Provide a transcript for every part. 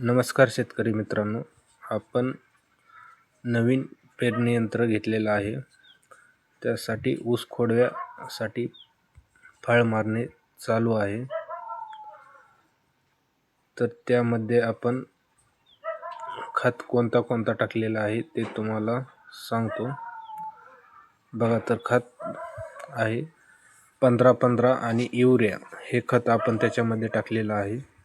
नमस्कार शेतकरी मित्रांनो. आपण नवीन पेरणी यंत्र घेतलेलं आहे. त्यासाठी ऊस खोडव्यासाठी फळ मारणे चालू आहे. तर त्यामध्ये आपण खत कोणता कोणता टाकलेला आहे ते तुम्हाला सांगतो. बघा तर खत आहे पंधरा पंधरा आणि युरिया हे खत आपण त्याच्यामध्ये टाकलेलं आहे.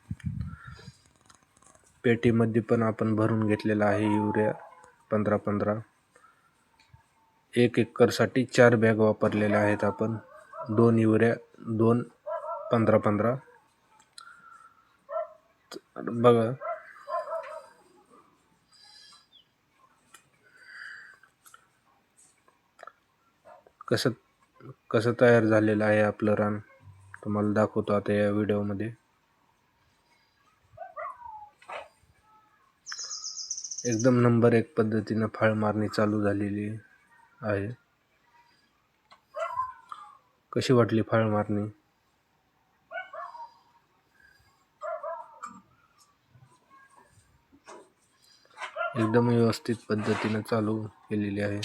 पेटीमध्ये पण आपण भरून घेतलेला आहे युरिया पंधरा पंधरा. एक एकरसाठी चार बॅग वापरलेल्या आहेत आपण. दोन युरिया दोन पंधरा पंधरा. बघा. कसं कसं तयार झालेलं आहे आपलं रान? तुम्हाला दाखवतो आता या व्हिडिओमध्ये एकदम नंबर एक पद्धतीनं फळ मारणी चालू झालेली आहे. कशी वाटली फळ मारणी एकदम व्यवस्थित पद्धतीनं चालू केलेली आहे.